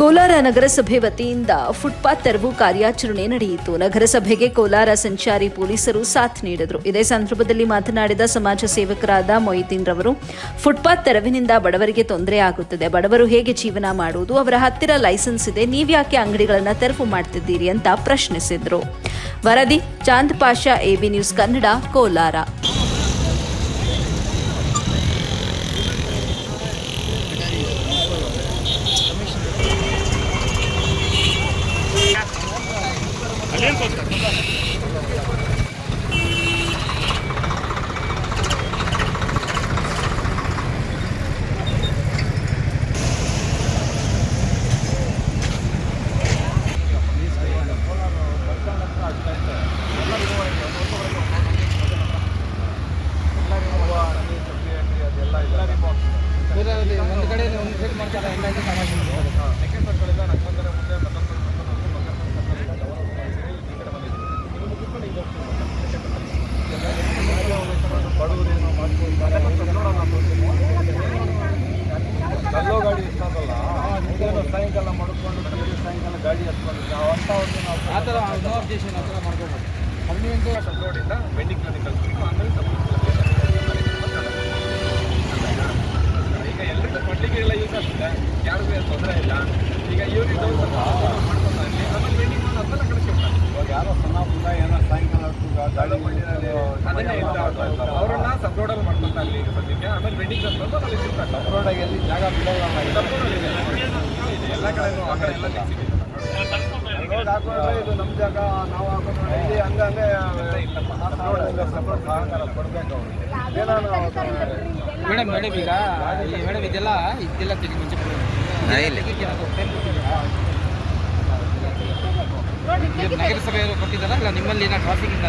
ಕೋಲಾರ ನಗರಸಭೆ ವತಿಯಿಂದ ಫುಟ್ಪಾತ್ ತೆರವು ಕಾರ್ಯಾಚರಣೆ ನಡೆಯಿತು. ನಗರಸಭೆಗೆ ಕೋಲಾರ ಸಂಚಾರಿ ಪೊಲೀಸರು ಸಾಥ್ ನೀಡಿದರು. ಇದೇ ಸಂದರ್ಭದಲ್ಲಿ ಮಾತನಾಡಿದ ಸಮಾಜ ಸೇವಕರಾದ ಮೊಯ್ದೀನ್ ರವರು, ಫುಟ್ಪಾತ್ ತೆರವಿನಿಂದ ಬಡವರಿಗೆ ತೊಂದರೆ ಆಗುತ್ತದೆ. ಬಡವರು ಹೇಗೆ ಜೀವನ ಮಾಡುವುದು? ಅವರ ಹತ್ತಿರ ಲೈಸೆನ್ಸ್ ಇದೆ. ನೀವ್ಯಾಕೆ ಅಂಗಡಿಗಳನ್ನು ತೆರವು ಮಾಡ್ತಿದ್ದೀರಿ? ಅಂತ ಪ್ರಶ್ನಿಸಿದರು. ವರದಿ, ಚಾಂದ್ ಪಾಷಾ, ಎಬಿ ನ್ಯೂಸ್ ಕನ್ನಡ, ಕೋಲಾರ. ಒಂದು ಕಡೆ ಒಂದು ಸೈಡ್ ಮಾಡ್ತಾರೆ ಎಲ್ಲ ಸಮಾಜ ಸಾಯಂಕಾಲ ಮಾಡ್ಕೊಂಡು ಬೆಳಗ್ಗೆ ಸಾಯಂಕಾಲ ಗಾಡಿ ಹತ್ಕೊಂಡು ಅಂಥವ್ರಿಗೆ ನಾವು ಆ ಥರ ನೋ ಅಬ್ಜೆಕ್ಷನ್ ಆ ಥರ ಮಾಡ್ಕೋಬೋದು. ಹದಿನೆಂಟು ಸಬ್ ರೋಡಿಂದ ಬೆಂಡಿಂಗ್ ಕ್ಲಿನಿಕ್ ಕಳಿಸ್ಬೇಕು ಆಮೇಲೆ ಈಗ ಎಲ್ಲರಿಗೂ ಕೊಡ್ಲಿಕ್ಕೆ ಎಲ್ಲ ಯೂಸ್ ಆಗ್ತದೆ. ಯಾರಿಗೂ ಏನು ತೊಂದರೆ ಇಲ್ಲ. ಈಗ ಇವ್ರಿಗೆ ಮಾಡ್ಕೊಂಡು ಅಲ್ಲಿ ಆಮೇಲೆ ಬೆಂಡಿಂಗ್ ಮಾಡಿ ಅದೆಲ್ಲ ಕಳಿಸ್ಕೊಡ್ತಾರೆ ಇವಾಗ ಯಾರೋ ಸಣ್ಣ ಪುಟ್ಟ ಏನೋ ಸಾಯಂಕಾಲ ಗಾಡಿ ಅದನ್ನೇ ಅವರನ್ನ ಸಬ್ ರೋಡಲ್ಲಿ ಮಾಡ್ಕೊಂತ ಇಲ್ಲಿ ಸದ್ಯಕ್ಕೆ. ಆಮೇಲೆ ವೆಡ್ಡಿಂಗ್ ಅಂತ ಅಲ್ಲಿ ಸಿಗ್ತಾರೆ ಸಬ್ ಅಲ್ಲಿ ಜಾಗ ಬಿಡೋಲ್ಲ ಎಲ್ಲ ಕಡೆನೂ ಆ ಕಡೆ ಎಲ್ಲ ಸಿಕ್ಕಿದೆ ರೋಡ್ ಹಾಕೊಂಡ್ರೆ ಇದು ನಮ್ಮ ಜಾಗ ನಾವು ಹಾಕೊಂಡ್ರೆ ಇಲ್ಲಿ ಹಂಗಂಗೆ ಸಪೋರ್ಟ್ ಸಹಕಾರ ಕೊಡ್ಬೇಕು ಅವ್ರಿಗೆ ಏನಾನು ಮೇಡಮ್ ಮೇಡಮ್ ಈಗ ಈ ಮೇಡಮ್ ಇದೆಲ್ಲ ಇದೆಲ್ಲ ತೆಗಿ ಮುಂಚೆ ನಗರಸಭೆಯವರು ಕೊಟ್ಟಿದ್ದಾರಾ? ಇಲ್ಲ ನಿಮ್ಮಲ್ಲಿ ಏನೋ ಟ್ರಾಫಿಕ್ ಇಂದ